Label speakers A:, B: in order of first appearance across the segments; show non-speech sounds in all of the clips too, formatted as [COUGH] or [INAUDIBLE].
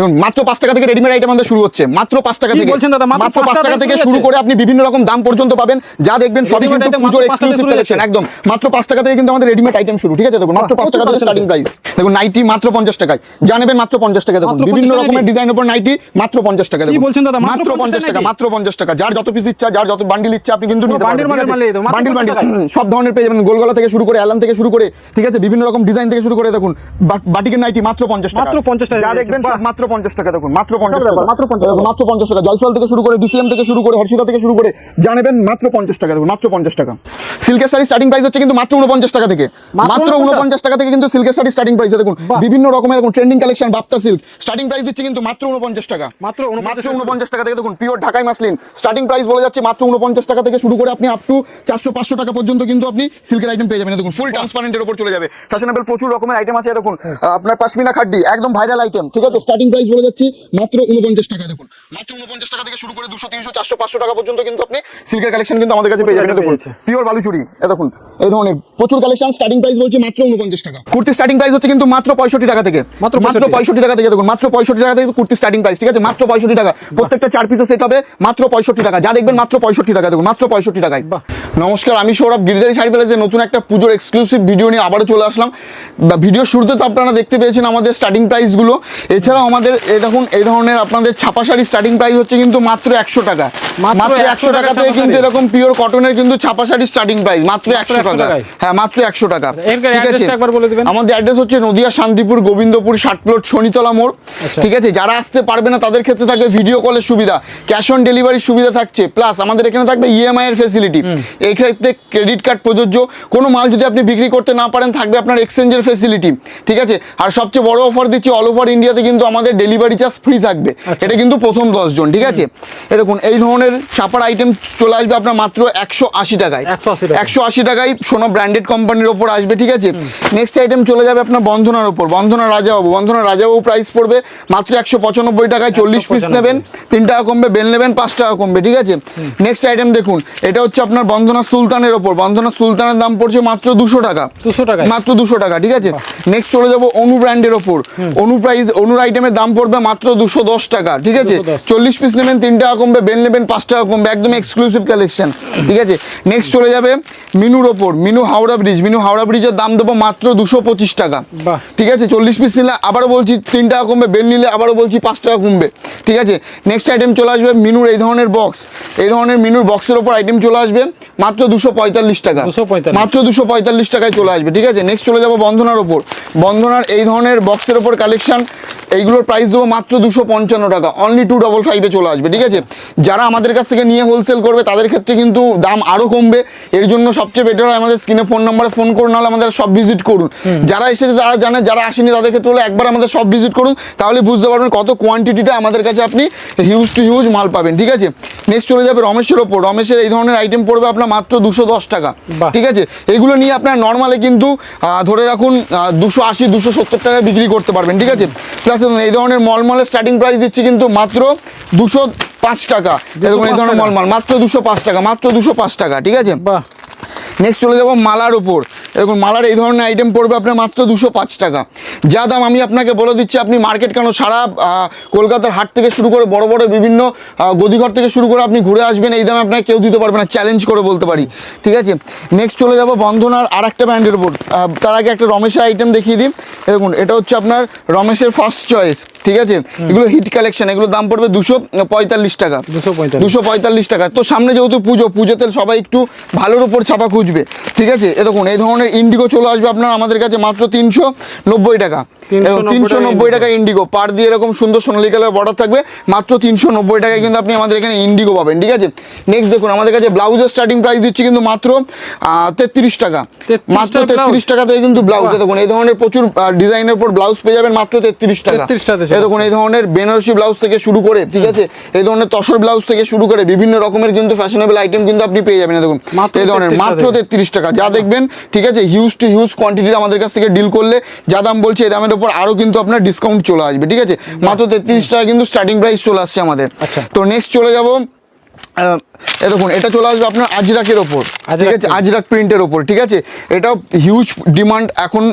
A: দেখুন মাত্র পাঁচ টাকা থেকে রেডিমেড আইটেম আমাদের শুরু হচ্ছে। মাত্র পাঁচ টাকা থেকে
B: বলছেন দাদা? মাত্র পাঁচ টাকা
A: থেকে শুরু করে আপনি বিভিন্ন রকম দাম পর্যন্ত পাবেন। যা দেখবেন সবই কিন্তু পুজোর এক্সক্লুসিভ কালেকশন একদম। মাত্র পাঁচ টাকা থেকে কিন্তু আমাদের রেডিমেড আইটেম শুরু। ঠিক আছে দেখুন মাত্র পাঁচ টাকা থেকে স্টার্টিং প্রাইস দেখুন নাইটি মাত্র পঞ্চাশ টাকায়। যা নেবেন মাত্র পঞ্চাশ টাকা দেখুন। বিভিন্ন রকমের
B: নাইটি?
A: ডিজাইনের উপর নাইটি মাত্র পঞ্চাশ টাকা দেখুন।
B: মাত্র
A: মাত্র
B: 50
A: পঞ্চাশ টাকা মাত্র পঞ্চাশ টাকা যার যত পিস ইচ্ছা যার যত বান্ডিল ইচ্ছা আপনি কিন্তু নিতে পারবেন।
B: মাত্র
A: বান্ডিল বান্ডিল সব ধরনের পেয়ে যাবেন। গোলগলা থেকে শুরু করে অ্যালাম থেকে শুরু করে ঠিক আছে? বিভিন্ন রকম ডিজাইন থেকে শুরু করে দেখুন। বাটিকের নাইটি মাত্র পঞ্চাশ টাকা।
B: মাত্র 50 টাকা
A: যা দেখবেন সব মাত্র পঞ্চাশ টাকা দেখুন মাত্র পঞ্চাশ টাকা।
B: মাত্র 50 টাকা।
A: দেখুন, মাত্র পঞ্চাশ টাকা। জয়সওয়াল থেকে শুরু করে ডিসিএম থেকে শুরু করে হর্ষিতা থেকে শুরু করে যা নেবেন মাত্র পঞ্চাশ টাকা দেখুন মাত্র পঞ্চাশ টাকা। সিল্কের শাড়ি স্টার্টিং প্রাইস হচ্ছে কিন্তু মাত্র উনপঞ্চাশ টাকা থেকে।
B: মাত্র
A: মাত্র
B: 49
A: উনপঞ্চাশ টাকা থেকে কিন্তু সিল্কের শাড়ি স্টার্টিং প্রাইস দেখুন বিভিন্ন রকমের দেখুন trending collection Bapta silk starting price দিচ্ছে কিন্তু মাত্র উনপঞ্চাশ টাকা।
B: মাত্র
A: মাত্র উনপঞ্চাশ টাকা থেকে দেখুন পিওর ঢাকাই মাসলিন। স্টার্টিং প্রাইস বলে যাচ্ছে মাত্র উনপঞ্চাশ টাকা থেকে শুরু করে আপনি আপ টু চারশো পাঁচশো টাকা পর্যন্ত কিন্তু আপনি সিল্কের আইটেম পেয়ে যাবেন। দেখুন ফুল ট্রান্সপারেন্টের উপর চলে যাবে। ফ্যাশনেবল প্রচুর রকমের আইটেম আছে দেখুন আপনার পাশমিনা খাড্ডি একদম ভাইরাল আইটেম ঠিক আছে? স্টার্টিং প্রাইস বলে যাচ্ছি মাত্র উনপঞ্চাশ টাকা দেখুন। মাত্র উনপঞ্চাশ টাকা থেকে শুরু করে দুশো তিনশো চারশো পাঁচশো টাকা পর্যন্ত কিন্তু আপনি সিল্কের কালেকশন কিন্তু আমাদের কাছে পেয়ে যাবেন। দেখুন পিওর বালুচুরি এ দেখুন এই ধরনের প্রচুর কালেকশন স্টার্টিং প্রাইস বলছে মাত্র উনপঞ্চাশ টাকা। কুর্তি স্টার্টিং প্রাইস হচ্ছে কিন্তু মাত্র পঁয়ষট্টি টাকা থেকে।
B: মাত্র
A: মাত্র পঁয়ষট্টি টাকা থেকে দেখুন মাত্র পঁয়ষট্টি টাকা থেকে কুর্তি স্টার্টিং প্রাইস ঠিক আছে? মাত্র পঁয়ষট্টি টাকা। প্রত্যেকটা চার পিসের সেট হবে মাত্র পঁয়ষট্টি টাকা। যা দেখবেন মাত্র পঁয়ষট্টি টাকা দেখুন মাত্র পঁয়ষট্টি টাকায়। নমস্কার আমি সৌরভ গিরিধারী শাড়ি প্যালেসে নতুন একটা পুজোর এক্সক্লুসিভ ভিডিও নিয়ে আবারও চলে আসলাম। ভিডিও শুরুতে তো আপনারা দেখতে পেয়েছেন আমাদের স্টার্টিং প্রাইসগুলো এছাড়াও আমাদের এই দেখুন এই ধরনের আপনাদের ছাপা শাড়ি স্টার্টিং প্রাইস হচ্ছে কিন্তু মাত্র একশো টাকা।
B: মাত্র
A: মাত্র
B: 100
A: একশো টাকা থেকে কিন্তু এরকম পিওর কটনের কিন্তু ছাপা শাড়ি স্টার্টিং প্রাইস মাত্র একশো টাকা। হ্যাঁ মাত্র একশো টাকা। ঠিক আছে। আমাদের অ্যাড্রেস হচ্ছে নদিয়া শান্তিপুর গোবিন্দপুর ষাট প্লট শনিতলা মোড়।
B: আচ্ছা।
A: ঠিক আছে? যারা আসতে পারবে না তাদের ক্ষেত্রে থাকবে ভিডিও কলের সুবিধা। ক্যাশ অন ডেলিভারির সুবিধা থাকছে। প্লাস আমাদের এখানে থাকবে ইএমআই এর ফেসিলিটি এই ক্ষেত্রে ক্রেডিট কার্ড প্রযোজ্য। কোনো মাল যদি আপনি বিক্রি করতে না পারেন থাকবে আপনার এক্সচেঞ্জের ফেসিলিটি ঠিক আছে? আর সবচেয়ে বড় অফার দিচ্ছি অল ওভার ইন্ডিয়াতে কিন্তু আমাদের ডেলিভারি চার্জ ফ্রি থাকবে।
B: আচ্ছা।
A: এটা কিন্তু প্রথম দশজন ঠিক আছে? এই দেখুন এই ধরনের ছাপার আইটেম চলে আসবে আপনার মাত্র একশো আশি টাকায়। একশো আশি টাকায়। সোনা ব্র্যান্ডেড কোম্পানির ওপর আসবে ঠিক আছে? নেক্সট আইটেম চলে যাবে আপনার বন্ধনার ওপর। বন্ধনা রাজাবাবু। বন্ধনা রাজাবাবু প্রাইস পড়বে মাত্র একশো পঁচানব্বই টাকায় চল্লিশ পিস নেবেন তিন টাকা কমবে বেল নেবেন পাঁচ টাকা কমবে ঠিক আছে? নেক্সট আইটেম দেখুন এটা হচ্ছে আপনার বন্ধনা সুলতানের ওপর। বন্ধনা সুলতানের দাম পড়ছে মাত্র দুশো টাকা।
B: 200 টাকায়?
A: মাত্র দুশো টাকা ঠিক আছে? নেক্সট চলে যাব অনু ব্র্যান্ডের ওপর। অনু প্রাইস অনুর আইটেমের দাম পড়বে মাত্র দুশো দশ টাকা ঠিক আছে? চল্লিশ পিস নেবেন তিন টাকা কমবে বেল নেবেন পাঁচ টাকা কমবে একদম এক্সক্লুসিভ কালেকশন ঠিক আছে? নেক্সট চলে যাবে মিনুর ওপর মিনু হাওড়া ব্রিজ মিনু হাওড়া ব্রিজের দাম দেবো মাত্র দুশো পঁচিশ টাকা ঠিক আছে? চল্লিশ পিস নিলে আবারও বলছি তিন টাকা কমবে বেল নিলে আবারও বলছি পাঁচ টাকা কমবে ঠিক আছে? নেক্সট আইটেম চলে আসবে মিনুর এই ধরনের বক্স এই ধরনের মিনুর বক্সের ওপর আইটেম চলে আসবে মাত্র দুশো পঁয়তাল্লিশ টাকা মাত্র দুশো পঁয়তাল্লিশ টাকায় চলে আসবে ঠিক আছে? নেক্সট চলে যাব বন্ধনার ওপর বন্ধনার এই ধরনের বক্সের ওপর কালেকশন এইগুলোর প্রাইস দেবো মাত্র দুশো পঞ্চান্ন টাকা। অনলি টু ডবল ফাইভে চলে আসবে ঠিক আছে? যারা আমাদের কাছ থেকে নিয়ে হোলসেল করবে তাদের ক্ষেত্রে কিন্তু দাম আরও কমবে। এর জন্য সবচেয়ে বেটার হয় আমাদের স্ক্রিনে ফোন নাম্বারে ফোন করুন নাহলে আমাদের সব ভিজিট করুন। যারা এসেছে তারা জানে যারা আসেনি তাদের ক্ষেত্রে হলে একবার আমাদের সব ভিজিট করুন তাহলে বুঝতে পারবেন কত কোয়ান্টিটিটা আমাদের কাছে আপনি হিউজ টু হিউজ মাল পাবেন ঠিক আছে? নেক্সট চলে যাবে রমেশের ওপর। রমেশের এই ধরনের আইটেম পড়বে আপনার মাত্র দুশো দশ টাকা। ঠিক আছে? এগুলো নিয়ে আপনার নর্মালে কিন্তু ধরে রাখুন দুশো আশি দুশো সত্তর টাকায় বিক্রি করতে পারবেন ঠিক আছে? প্লাস এই ধরনের মলমলের স্টার্টিং প্রাইস দিচ্ছি কিন্তু মাত্র দুশো পাঁচ টাকা। এরকম এই ধরনের। মলমাল মাত্র দুশো পাঁচ টাকা মাত্র দুশো পাঁচ টাকা ঠিক আছে?
B: বাহ।
A: নেক্সট চলে যাব মালার ওপর দেখুন মালার এই ধরনের আইটেম পড়বে আপনার মাত্র দুশো পাঁচ টাকা। যা দাম আমি আপনাকে বলে দিচ্ছি আপনি মার্কেট কেন সারা কলকাতার হাট থেকে শুরু করে বড় বড় বিভিন্ন গদিঘর থেকে শুরু করে আপনি ঘুরে আসবেন এই দামে আপনাকে কেউ দিতে পারবে না চ্যালেঞ্জ করে বলতে পারি ঠিক আছে? নেক্সট চলে যাব বন্ধনার আর একটা ব্র্যান্ডের আহ, তার আগে একটা রমেশের আইটেম দেখিয়ে দিই। দেখুন এটা হচ্ছে আপনার রমেশের ফার্স্ট চয়েস ঠিক আছে? এগুলো হিট কালেকশন এগুলোর দাম পড়বে দুশো পঁয়তাল্লিশ টাকা।
B: 245
A: দুশো পঁয়তাল্লিশ টাকা। তো সামনে যেহেতু পুজো পুজোতে সবাই একটু ভালোর উপর ছাপা খুঁজবে ঠিক আছে? এ দেখুন এই ধরনের ইন্ডিগো চলে আসবে আপনার আমাদের কাছে মাত্র তিনশো নব্বই টাকা। তিনশো নব্বই
B: টাকা
A: ইন্ডিগো পার দিয়ে এরকম সুন্দর সোনালি কালার বর্ডার থাকবে মাত্র তিনশো নব্বই টাকায় কিন্তু আপনি আমাদের এখানে ইন্ডিগো পাবেন ঠিক আছে? নেক্সট দেখুন আমাদের কাছে ব্লাউজের স্টার্টিং প্রাইস দিচ্ছি কিন্তু মাত্র তেত্রিশ টাকা। মাত্র তেত্রিশ টাকা থেকে কিন্তু ব্লাউজ দেখুন এই ধরনের প্রচুর ডিজাইনের উপর ব্লাউজ পেয়ে যাবেন মাত্র তেত্রিশ টাকা।
B: 33 টাকাতে
A: এই দেখুন এই ধরনের বেনারসি ব্লাউজ থেকে শুরু করে ঠিক আছে? এই ধরনের তসর ব্লাউজ থেকে শুরু করে বিভিন্ন রকমের কিন্তু ফ্যাশনেবল আইটেম কিন্তু আপনি পেয়ে যাবেন দেখুন। এই ধরনের মাত্র। তেত্রিশ টাকা। যা দেখবেন ঠিক আছে হিউজ টু হিউজ কোয়ান্টিটির আমাদের কাছ থেকে ডিল করলে যা দাম বলছে এই দামের উপর আরও কিন্তু আপনার ডিসকাউন্ট চলে আসবে ঠিক আছে মাত্র তেত্রিশ টাকা কিন্তু স্টার্টিং প্রাইস চলে আসছে আমাদের
B: আচ্ছা।
A: তো নেক্সট চলে যাব এ দেখুন এটা চলে আসবে আপনার আজরাকের ওপর ঠিক আছে? আজরাক প্রিন্টের ওপর ঠিক আছে? এটাও হিউজ ডিমান্ড এখন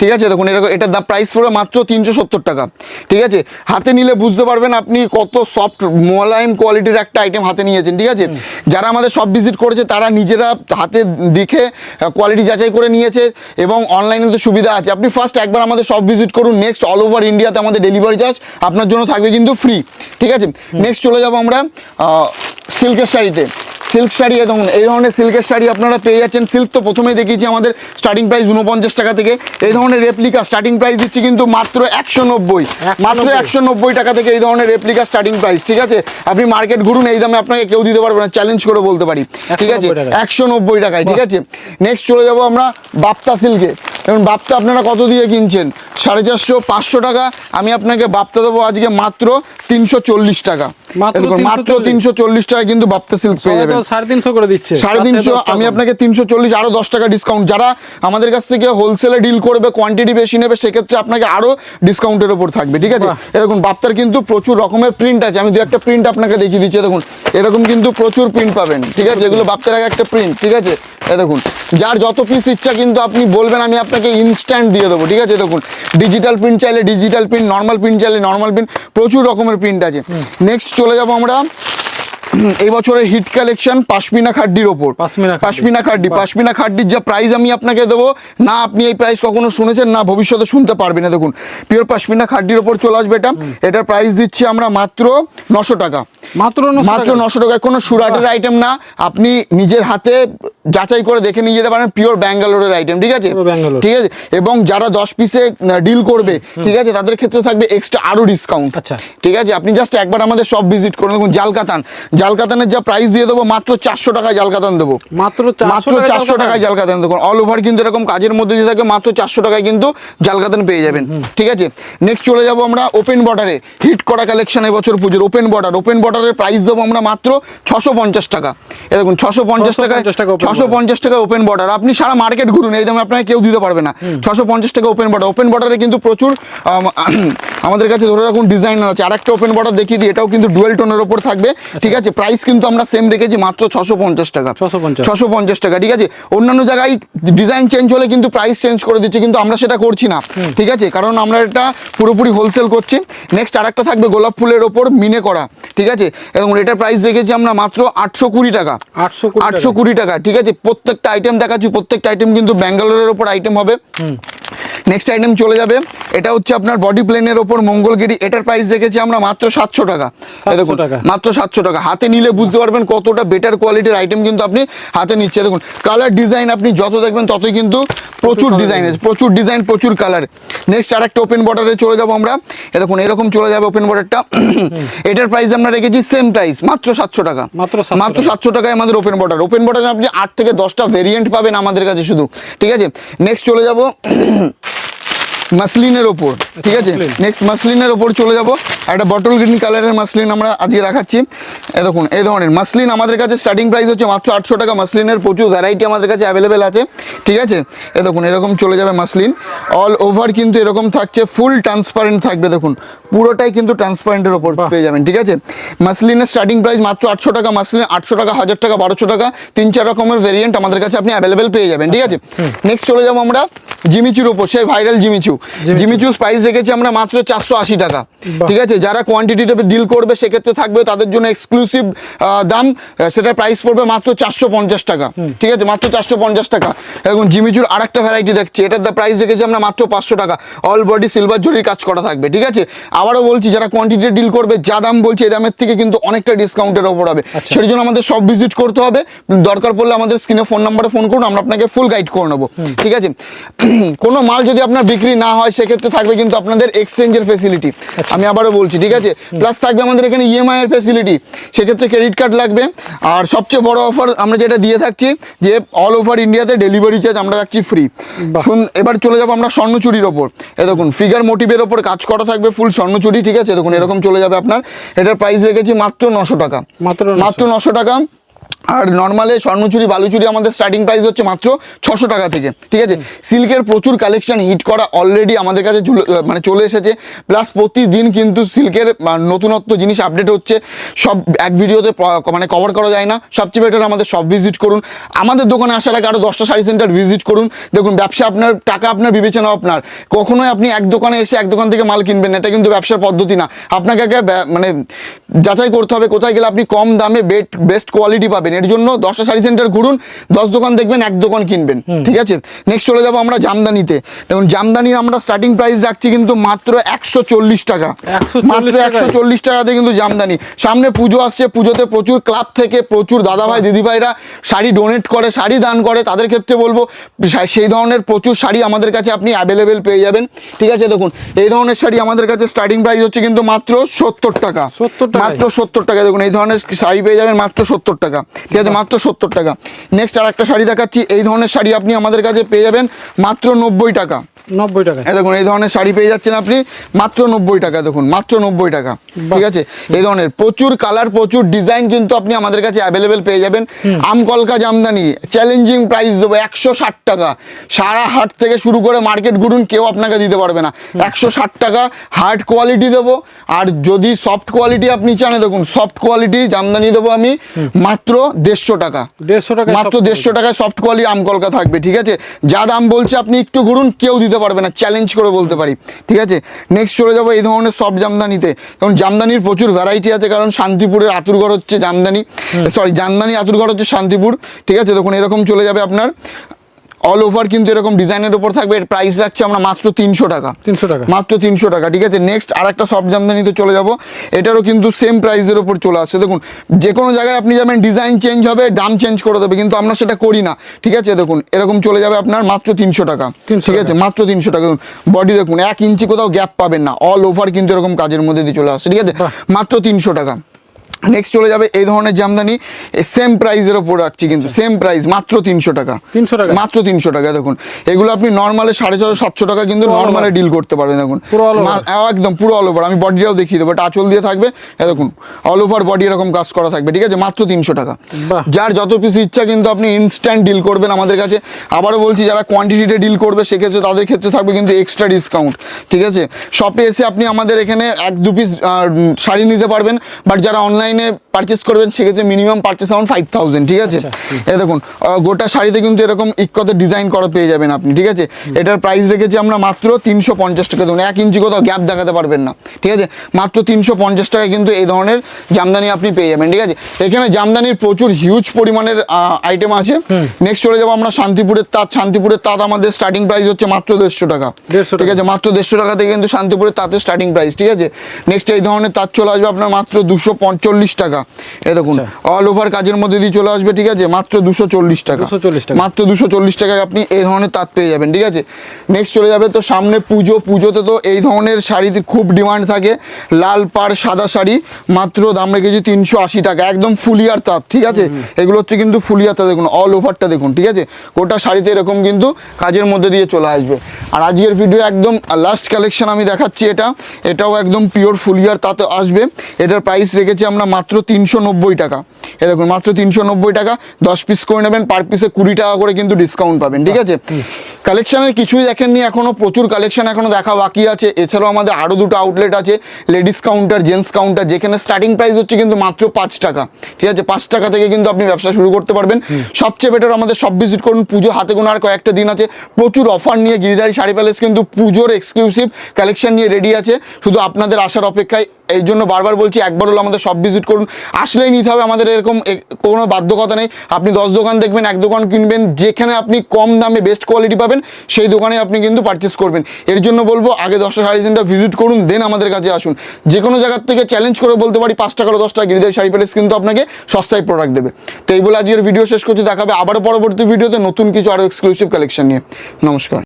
A: ঠিক আছে? দেখুন এরকম এটার দাম প্রাইস পড়বে মাত্র তিনশো সত্তর টাকা ঠিক আছে? হাতে নিলে বুঝতে পারবেন আপনি কত সফট মোলায়েম কোয়ালিটির একটা আইটেম হাতে নিয়েছেন ঠিক আছে? যারা আমাদের সব ভিজিট করেছে তারা নিজেরা হাতে দেখে কোয়ালিটি যাচাই করে নিয়েছে এবং অনলাইনে তো সুবিধা আছে। আপনি ফার্স্ট একবার আমাদের সব ভিজিট করুন নেক্সট অল ওভার ইন্ডিয়াতে আমাদের ডেলিভারি চার্জ আপনার জন্য থাকবে কিন্তু ফ্রি ঠিক আছে? নেক্সট চলে যাব আমরা সিল্কের শাড়িতে। সিল্ক শাড়ি দেখুন এই ধরনের সিল্কের শাড়ি আপনারা পেয়ে যাচ্ছেন। সিল্ক তো প্রথমেই দেখিয়েছি আমাদের স্টার্টিং প্রাইস উনপঞ্চাশ টাকা থেকে। এই ধরনের রেপ্লিকা স্টার্টিং প্রাইস দিচ্ছি কিন্তু মাত্র একশো নব্বই। মাত্র একশো নব্বই টাকা থেকে এই ধরনের রেপ্লিকা স্টার্টিং প্রাইস ঠিক আছে? আপনি মার্কেট ঘুরুন এই দামে আপনাকে কেউ দিতে পারবে না চ্যালেঞ্জ করে বলতে পারি ঠিক আছে? একশো নব্বই টাকায়। ঠিক আছে? নেক্সট চলে যাব আমরা বাপ্তা সিল্কে। এবং বাপ্তা আপনারা কত দিয়ে কিনছেন? সাড়ে চারশো পাঁচশো টাকা। আমি আপনাকে বাপ্তা দেবো আজকে মাত্র তিনশো চল্লিশ টাকা।
B: মাত্র
A: তিনশো চল্লিশ। টাকা কিন্তু বাপ্তা সিল্ক পেয়ে যাবেন।
B: সাড়ে তিনশো করে দিচ্ছে।
A: সাড়ে তিনশো আমি আপনাকে তিনশো চল্লিশ আরও দশ টাকা ডিসকাউন্ট যারা আমাদের কাছ থেকে হোলসেলে ডিল করবে কোয়ান্টিটি বেশি নেবে সেক্ষেত্রে আপনাকে আরও ডিসকাউন্টের ওপর থাকবে ঠিক আছে? দেখুন বাপ্তার কিন্তু প্রচুর রকমের প্রিন্ট আছে। আমি দু একটা প্রিন্ট আপনাকে দেখিয়ে দিচ্ছি। দেখুন এরকম কিন্তু প্রচুর প্রিন্ট পাবেন ঠিক আছে? এগুলো বাপ্তার আগে একটা প্রিন্ট ঠিক আছে? এ দেখুন যার যত পিস ইচ্ছা কিন্তু আপনি বলবেন আমি আপনাকে ইনস্ট্যান্ট দিয়ে দেবো ঠিক আছে? দেখুন ডিজিটাল প্রিন্ট চাইলে ডিজিটাল প্রিন্ট নর্মাল প্রিন্ট চাইলে নর্মাল প্রিন্ট প্রচুর রকমের প্রিন্ট আছে। নেক্সট চলে যাব আমরা এই বছরের হিট কালেকশন পাশমিনা খাড্ডির ওপর।
B: পাশমিনা খাড্ডি।
A: পাশমিনা খাড্ডি পাশমিনা খাড্ডির যা প্রাইস আমি আপনাকে দেবো না আপনি এই প্রাইস কখনো শুনেছেন না ভবিষ্যতে শুনতে পারবেন। না দেখুন পিওর পাশমিনা খাড্ডির ওপর চলে আসবে এটা। এটার প্রাইস দিচ্ছি আমরা মাত্র নশো টাকা।
B: মাত্র
A: মাত্র নশো টাকায় কোনো সুরাটের আইটেম না। আপনি নিজের হাতে যাচাই করে দেখে নিয়ে যেতে পারেন পিওর ব্যাঙ্গালোরের আইটেম ঠিক আছে? ঠিক আছে? এবং যারা দশ পিসে ডিল করবে ঠিক আছে? তাদের ক্ষেত্রে থাকবে এক্সট্রা আরও ডিসকাউন্ট
B: আচ্ছা।
A: ঠিক আছে? আপনি জাস্ট একবার আমাদের সব ভিজিট করুন। দেখুন জালকাতান। জালকাতানের যা প্রাইস দিয়ে দেবো মাত্র চারশো টাকায় জালকাতান দেবো।
B: মাত্র 400
A: মাত্র চারশো? টাকায় জালকাতান। দেখুন অল ওভার কিন্তু এরকম কাজের মধ্যে দিয়ে থাকে মাত্র চারশো টাকায় কিন্তু জালকাতান পেয়ে যাবেন। ঠিক আছে? নেক্সট চলে যাব আমরা ওপেন বর্ডারে হিট করা কালেকশন এবছর পুজোর ওপেন বর্ডার ওপেন বর্ডারের প্রাইস দেবো আমরা মাত্র ছশো পঞ্চাশ টাকা। এ দেখুন ছশো পঞ্চাশ টাকায়
B: 650 টাকা open
A: ছশো। পঞ্চাশ টাকা ওপেন বর্ডার আপনি সারা মার্কেট ঘুরুন এই দামে আপনাকে কেউ দিতে পারবে না। ছশো পঞ্চাশ টাকা ওপেন বর্ডার ওপেন বর্ডারে কিন্তু প্রচুর আমাদের কাছে ধরে রাখুন ডিজাইনার আছে। আরেকটা ওপেন বর্ডার দেখিয়ে দিই এটাও কিন্তু ডুয়েল টোনের ওপর থাকবে। ঠিক আছে প্রাইস কিন্তু আমরা সেম রেখেছি মাত্র ছশো পঞ্চাশ টাকা।
B: 650
A: ছশো পঞ্চাশ টাকা ঠিক আছে? অন্যান্য জায়গায় ডিজাইন চেঞ্জ হলে কিন্তু প্রাইস চেঞ্জ করে দিচ্ছে কিন্তু আমরা সেটা করছি না। ঠিক আছে কারণ আমরা এটা পুরোপুরি হোলসেল করছি। নেক্সট আরেকটা থাকবে গোলাপ ফুলের ওপর মিনে করা। ঠিক আছে? এবং এটার প্রাইস রেখেছি আমরা মাত্র আটশো কুড়ি টাকা।
B: 800 কুড়ি
A: আটশো কুড়ি টাকা ঠিক আছে? প্রত্যেকটা আইটেম দেখাচ্ছি প্রত্যেকটা আইটেম কিন্তু ব্যাঙ্গালোরের ওপর আইটেম হবে। নেক্সট আইটেম চলে যাবে। এটা হচ্ছে আপনার বডি প্লেনের ওপর মঙ্গলগিরি এটার প্রাইস দেখেছি আমরা মাত্র সাতশো টাকা। দেখুন মাত্র সাতশো টাকা। হাতে নিলে বুঝতে পারবেন কতটা বেটার কোয়ালিটির আইটেম কিন্তু আপনি হাতে নিচ্ছে দেখুন কালার ডিজাইন আপনি যত দেখবেন ততই কিন্তু প্রচুর ডিজাইন আছে প্রচুর ডিজাইন প্রচুর কালার নেক্সট আর একটা ওপেন বর্ডারে চলে যাব আমরা। এ দেখুন এরকম চলে যাবে ওপেন বর্ডারটা এটার প্রাইস আমরা রেখেছি সেম প্রাইস মাত্র সাতশো টাকা।
B: মাত্র
A: মাত্র সাতশো টাকায় আমাদের ওপেন বর্ডার ওপেন বর্ডারে আপনি আট থেকে দশটা ভেরিয়েন্ট পাবেন আমাদের কাছে শুধু। ঠিক আছে? নেক্সট চলে যাব। [CLEARS THROAT] মাসলিনের ওপর ঠিক আছে? নেক্সট মাসলিনের ওপর চলে যাব। একটা বটল গ্রিন কালারের মাসলিন আমরা আজকে দেখাচ্ছি। এ দেখুন এই ধরনের মাসলিন আমাদের কাছে স্টার্টিং প্রাইস হচ্ছে মাত্র আটশো টাকা। মাসলিনের প্রচুর ভ্যারাইটি আমাদের কাছে অ্যাভেলেবেল আছে ঠিক আছে? এ দেখুন এরকম চলে যাবে মাসলিন। অল ওভার কিন্তু এরকম থাকছে ফুল ট্রান্সপারেন্ট থাকবে দেখুন। পুরোটাই কিন্তু ট্রান্সপারেন্টের ওপর পেয়ে যাবেন ঠিক আছে? মাসলিনের স্টার্টিং প্রাইস মাত্র আটশো টাকা মাসলিন আটশো টাকা হাজার টাকা বারোশো টাকা তিন চার রকমের ভেরিয়েন্ট আমাদের কাছে আপনি অ্যাভেলেবেল পেয়ে যাবেন ঠিক আছে? নেক্সট চলে যাব আমরা জিমিচুর ওপর সেই ভাইরাল জিমিচু
B: জিমিচু।
A: প্রাইস রেখেছি আমরা মাত্র চারশো আশি টাকা। ঠিক আছে যারা কোয়ান্টিটিতে ডিল করবে সেক্ষেত্রে থাকবে তাদের জন্য এক্সক্লুসিভ দাম সেটা প্রাইস পড়বে মাত্র চারশো পঞ্চাশ টাকা। ঠিক আছে মাত্র চারশো পঞ্চাশ টাকা। এখন জিমিচুর আর একটা ভ্যারাইটি দেখছি এটার প্রাইস রেখেছি আমরা মাত্র পাঁচশো টাকা। অল বডি সিলভার জরির কাজ করা থাকবে ঠিক আছে? আবারও বলছি যারা কোয়ান্টিটি ডিল করবে যা দাম বলছে এই দামের থেকে কিন্তু অনেকটা ডিসকাউন্টের ওপর হবে।
B: আচ্ছা।
A: সেই জন্য আমাদের সব ভিজিট করতে হবে। দরকার পড়লে আমাদের স্ক্রিনে ফোন নাম্বারে ফোন করুন আমরা আপনাকে ফুল গাইড করে নেব। ঠিক আছে? [CLEARS THROAT] কোনো মাল যদি আপনার বিক্রি না হয় সেক্ষেত্রে থাকবে কিন্তু আপনাদের এক্সচেঞ্জের ফেসিলিটি আমি আবারও বলছি ঠিক আছে? প্লাস থাকবে আমাদের এখানে ইএমআই এর ফেসিলিটি সেক্ষেত্রে ক্রেডিট কার্ড লাগবে। আর সবচেয়ে বড় অফার আমরা যেটা দিয়ে থাকছি যে অল ওভার ইন্ডিয়াতে ডেলিভারি চার্জ আমরা রাখছি ফ্রি। শুন এবার চলে যাব আমরা স্বর্ণচুরির ওপর। এ দেখুন ফিগার মোটিভের ওপর কাজ করা থাকবে ফুল স্বর্ণচুরি ঠিক আছে? দেখুন এরকম চলে যাবে আপনার। এটার প্রাইস রেখেছি মাত্র নশো টাকা।
B: মাত্র
A: মাত্র নশো টাকা। আর নর্মালে স্বর্ণচুরি, বালুচুরি আমাদের স্টার্টিং প্রাইস হচ্ছে মাত্র ছশো টাকা থেকে, ঠিক আছে? সিল্কের প্রচুর কালেকশন হিট করা অলরেডি আমাদের কাছে মানে চলে এসেছে। প্লাস প্রতিদিন কিন্তু সিল্কের নতুনত্ব জিনিস আপডেট হচ্ছে। সব এক ভিডিওতে মানে কভার করা যায় না। সবচেয়ে বেটার আমাদের সব ভিজিট করুন। আমাদের দোকানে আসার আগে আরও দশটা শাড়ি সেন্টার ভিজিট করুন। দেখুন, ব্যবসা আপনার, টাকা আপনার, বিবেচনা আপনার। কখনোই আপনি এক দোকানে এসে এক দোকান থেকে মাল কিনবেন এটা কিন্তু ব্যবসার পদ্ধতি না। আপনাকে মানে যাচাই করতে হবে কোথায় গেলে আপনি কম দামে বেট বেস্ট কোয়ালিটি পাবেন। এর জন্য দশটা শাড়ি সেন্টার ঘুরুন দশ দোকান দেখবেন এক দোকান কিনবেন ঠিক আছে? নেক্সট চলে যাব আমরা জামদানিতে। দেখুন জামদানির আমরা স্টার্টিং প্রাইস রাখছি কিন্তু মাত্র একশো চল্লিশ টাকা।
B: 140
A: মাত্র একশো চল্লিশ টাকাতে কিন্তু জামদানি। সামনে পুজো আসছে পুজোতে প্রচুর ক্লাব থেকে প্রচুর দাদাভাই দিদিভাইরা শাড়ি ডোনেট করে শাড়ি দান করে তাদের ক্ষেত্রে বলব সেই ধরনের প্রচুর শাড়ি আমাদের কাছে আপনি অ্যাভেলেবেল পেয়ে যাবেন ঠিক আছে? দেখুন এই ধরনের শাড়ি আমাদের কাছে স্টার্টিং প্রাইস হচ্ছে কিন্তু মাত্র সত্তর টাকা।
B: 70 টাকায়?
A: মাত্র সত্তর টাকা। দেখুন এই ধরনের শাড়ি পেয়ে যাবেন মাত্র সত্তর টাকা। ঠিক আছে মাত্র সত্তর টাকা। নেক্সট আর একটা শাড়ি দেখাচ্ছি। এই ধরনের শাড়ি আপনি আমাদের কাছে পেয়ে যাবেন মাত্র নব্বই টাকা।
B: নব্বই টাকা।
A: এই দেখুন এই ধরনের শাড়ি পেয়ে যাচ্ছেন আপনি মাত্র নব্বই টাকা দেখুন মাত্র নব্বই টাকা ঠিক আছে? এই ধরনের প্রচুর কালার প্রচুর ডিজাইন কিন্তু আপনি আমাদের কাছে অ্যাভেলেবেল পেয়ে যাবেন। আমকলকা জামদানি চ্যালেঞ্জিং প্রাইস দেবো একশো ষাট টাকা। সারা হাট থেকে শুরু করে মার্কেট ঘুরুন কেউ আপনাকে দিতে পারবে না। একশো ষাট টাকা হার্ড কোয়ালিটি দেবো। আর যদি সফট কোয়ালিটি আপনি চান দেখুন সফট কোয়ালিটি জামদানি দেবো আমি মাত্র দেড়শো টাকা।
B: দেড়শো টাকা
A: মাত্র দেড়শো টাকায় সফট কোয়ালিটি আমকলকা থাকবে ঠিক আছে? যা দাম বলছে আপনি একটু ঘুরুন কেউ দিতে পারবে না চ্যালেঞ্জ করে বলতে পারি ঠিক আছে? নেক্সট চলে যাব এই ধরনের সফট জামদানিতে। কারণ জামদানির প্রচুর ভ্যারাইটি আছে কারণ শান্তিপুরের আতুরঘর হচ্ছে জামদানি। সরি জামদানি আতুরঘর হচ্ছে শান্তিপুর ঠিক আছে? তখন এরকম চলে যাবে আপনার অল ওভার কিন্তু এরকম ডিজাইনের উপর থাকবে। এর প্রাইস রাখছে আমরা মাত্র তিনশো টাকা।
B: তিনশো টাকা।
A: মাত্র তিনশো টাকা ঠিক আছে? নেক্সট আর একটা সফট জামদানিতে চলে যাব। এটারও কিন্তু সেম প্রাইসের ওপর চলে আসছে। দেখুন যে কোনো জায়গায় আপনি যাবেন ডিজাইন চেঞ্জ হবে দাম চেঞ্জ করে দেবে কিন্তু আমরা সেটা করি না ঠিক আছে? দেখুন এরকম চলে যাবে আপনার মাত্র তিনশো টাকা ঠিক আছে? মাত্র তিনশো টাকা। দেখুন বডি দেখুন এক ইঞ্চি কোথাও গ্যাপ পাবেন না। অল ওভার কিন্তু এরকম কাজের মধ্যে দিয়ে চলে আসছে ঠিক আছে? মাত্র তিনশো টাকা। নেক্সট চলে যাবে এই ধরনের জামদানি। সেম প্রাইসের ওপর রাখছি কিন্তু সেম প্রাইস মাত্র তিনশো টাকা।
B: 300 টাকা?
A: মাত্র তিনশো টাকা দেখুন। এগুলো আপনি নর্মালে সাড়ে ছশো সাতশো টাকা কিন্তু নর্মালে ডিল করতে পারবেন দেখুন। একদম পুরো অল ওভার আমি বডিটাও দেখিয়ে দেবো এটা আঁচল দিয়ে থাকবে। দেখুন অল ওভার বডি এরকম কাজ করা থাকবে ঠিক আছে? মাত্র তিনশো টাকা। যার যত পিস ইচ্ছা কিন্তু আপনি ইনস্ট্যান্ট ডিল করবেন আমাদের কাছে। আবারও বলছি যারা কোয়ান্টিটিতে ডিল করবে সেক্ষেত্রে তাদের ক্ষেত্রে থাকবে কিন্তু এক্সট্রা ডিসকাউন্ট ঠিক আছে? শপে এসে আপনি আমাদের এখানে এক দু পিস শাড়ি নিতে পারবেন বাট যারা অনলাইনে পারচেস করবেন সেক্ষেত্রে minimum purchase amount five thousand ঠিক আছে?
B: আচ্ছা,
A: এই দেখুন গোটা শাড়িতে কিন্তু এরকম ইকতে ডিজাইন করা পেয়ে যাবেন আপনি ঠিক আছে? এটার প্রাইস রেখেছি আমরা মাত্র তিনশো পঞ্চাশ টাকা। দেখুন এক ইঞ্চি কোথাও গ্যাপ দেখাতে পারবেন না ঠিক আছে? মাত্র তিনশো পঞ্চাশ টাকায় কিন্তু এই ধরনের জামদানি আপনি পেয়ে যাবেন ঠিক আছে? এখানে জামদানির প্রচুর হিউজ পরিমাণের আইটেম আছে। নেক্সট চলে যাব আমরা শান্তিপুরের তাঁত। শান্তিপুরের তাঁত আমাদের স্টার্টিং প্রাইস হচ্ছে মাত্র দেড়শো টাকা
B: 150
A: ঠিক আছে? মাত্র দেড়শো টাকা থেকে কিন্তু শান্তিপুরের তাঁতের স্টার্টিং প্রাইস ঠিক আছে? নেক্সট এই ধরনের তাঁত চলে আসবে আপনার মাত্র দুশো পঞ্চল্লিশ টাকা। এ দেখুন
B: আচ্ছা।
A: অল ওভার কাজের মধ্যে দিয়ে চলে আসবে ঠিক আছে? মাত্র দুশো চল্লিশ টাকা।
B: 240 টাকা।
A: মাত্র দুশো চল্লিশ টাকায় আপনি এই ধরনের তাঁত পেয়ে যাবেন ঠিক আছে? নেক্সট চলে যাবে তো সামনে পুজো। পুজোতে তো এই ধরনের শাড়িতে খুব ডিমান্ড থাকে। লাল পাড় সাদা শাড়ি মাত্র দাম রেখেছি তিনশো আশি টাকা। একদম ফুলিয়ার তাঁত ঠিক আছে? এগুলো হচ্ছে কিন্তু ফুলিয়ার তাঁত দেখুন অল ওভারটা দেখুন ঠিক আছে? গোটা শাড়িতে এরকম কিন্তু কাজের মধ্যে দিয়ে চলে আসবে। আর আজকের ভিডিও একদম লাস্ট কালেকশন আমি দেখাচ্ছি এটা। এটাও একদম পিওর ফুলিয়ার তাতে আসবে। এটার প্রাইস রেখেছি আমরা মাত্র তিনশো নব্বই টাকা। এ দেখুন মাত্র তিনশো নব্বই টাকা দশ পিস করে নেবেন পার পিসে কুড়ি টাকা করে কিন্তু ডিসকাউন্ট পাবেন ঠিক আছে? কালেকশানের কিছুই দেখেননি এখনও প্রচুর কালেকশন এখনও দেখা বাকি আছে। এছাড়াও আমাদের আরও দুটো আউটলেট আছে লেডিস কাউন্টার জেন্টস কাউন্টার যেখানে স্টার্টিং প্রাইস হচ্ছে কিন্তু মাত্র পাঁচ টাকা ঠিক আছে? পাঁচ টাকা থেকে কিন্তু আপনি ব্যবসা শুরু করতে পারবেন। সবচেয়ে বেটার আমাদের সব ভিজিট করুন পুজো হাতে কোনো আর কয়েকটা দিন আছে। প্রচুর অফার নিয়ে গিরিধারী শাড়ি প্যালেস কিন্তু পুজোর এক্সক্লুসিভ কালেকশন নিয়ে রেডি আছে। শুধু আপনাদের আসার অপেক্ষায় এই জন্য বারবার বলছি একবার হলো আমাদের সব ভিজিট করুন। আসলেই নিতে হবে, আমাদের এরকম কোনো বাধ্যকতা নেই। আপনি দশ দোকান দেখবেন, এক দোকান কিনবেন, যেখানে আপনি কম দামে বেস্ট কোয়ালিটি পাবেন, সেই দোকানে আপনি কিন্তু পারচেস করবেন। এর জন্য বলব, আগে দশটা শাড়ি সেন্টার ভিজিট করুন দেন আমাদের কাছে আসুন। যে কোনো জায়গার থেকে চ্যালেঞ্জ করে বলতে পারি, পাঁচ টাকা দশ টাকা গিরিদের শাড়ি প্যালেস কিন্তু আপনাকে সস্তায় প্রোডাক্ট দেবে। তো এই বলে আজকের ভিডিও শেষ করছি, দেখাবে আবারও পরবর্তী ভিডিওতে নতুন কিছু আরও এক্সক্লুসিভ কালেকশন নিয়ে। নমস্কার।